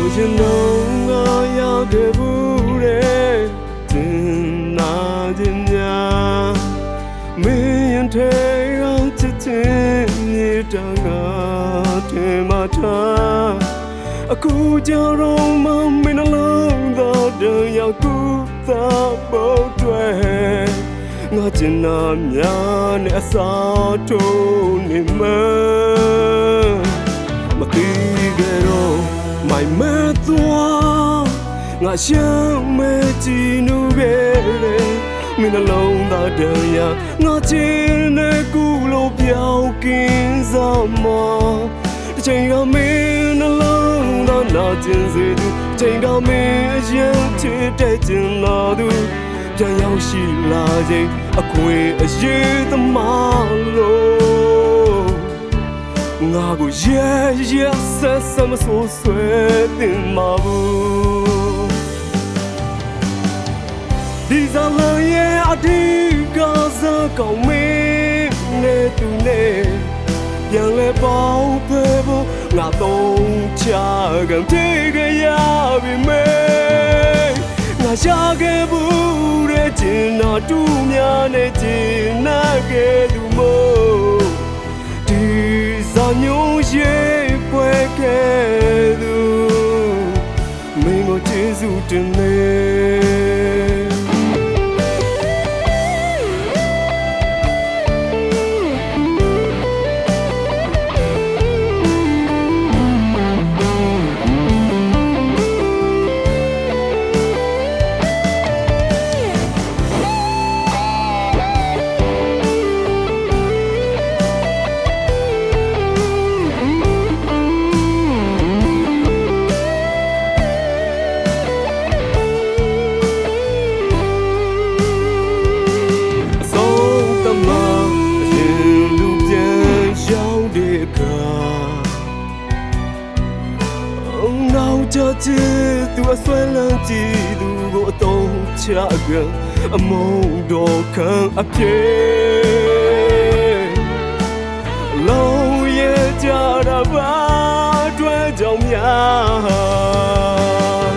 ဟိုရင်တော့ငါရောက်ခဲ့ဘူးတဲ့တင်နာခြင်းများမင်းရင်ထဲအောင်ချစ်ခြင်းမြေတောင်ကတင်မထားအခုကြောင်တော့မမင်းနှလုံးသားတည်းရောက်ကူသာဖို့တွေ့ငါကျင်နာများနဲ့အစာထုံးနေမှမတီးကြတော့မိုင်မဲသွားငါရှမ်းမဲကြည့်နူပဲလေမင်းနှလုံးသားတရားငါချ င်တဲ့ကူလို့ပြောင်းကင်းစားမတစ်ချိန်ကမင်းနှလုံးသားနာကျင်စေသူတစ်ချိန်ကမင်းအရင်ချစ်တဲ့ကျင်လာသူပြန်ရောက်ရှိလာခြင်းအခွင့်အရေးသမားလို့ငါကိုရဲရဲ ဆက်ဆက်မဆိုးဆွဲတင်မှာဘူးဒီဇလန်ရဲ့အဒီကစားကောင်းမင်းနဲ့သူနဲ့ပြန်လဲပေါင်းဖဲဖို့ငါတော့ချကံတေးကြရပြီမေငါရှာခဲ့ဘူးတဲ့ကျင်နာတူများနဲ့ကျင်နာခဲ့သူမို့ က်တဲ့အခါနောက်ကြချစ်သူအဆွဲလန်းကြည့်သူကိုအတုံးချကအမုန်းတော်ခံအဖြစ်လုံးရဲ့ကြတာပါတွေ့ကြောင်များ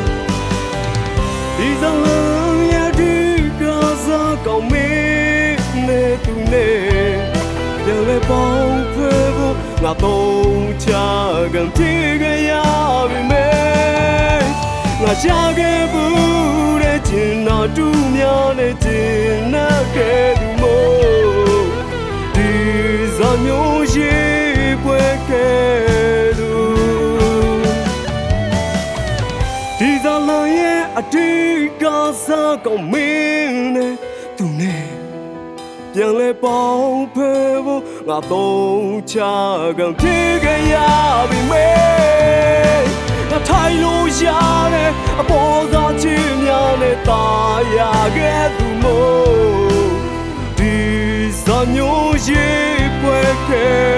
ဒီဇလန်ရဲ့ဒီကစားကောင်းမင်းနဲ့သူနဲ့ပြန်လဲပေါ င်းဖဲဖို့ငါတော့ချကံပြေကြရပြီမေငါရှာခဲ့ဘူးတဲ့ကျင်နာတူများနဲ့ကျင်နာခဲ့သူမို့ဒီဇာမျိုးရှိပွဲခဲ့သူဒီဇလန်ရဲ့အတိကစားကောင်းမင်းနဲ့သူနဲ့ ပြန်လဲပေါင်းဖဲဖို့ငါတော့ချကံပြေကြရပြီမေငါထိုင်လို့ရတဲ့အပေါ်သာချင်းများနဲ့ตาရခဲ့သူမို့ဒီဇာမျိုးရှိပွဲခဲ့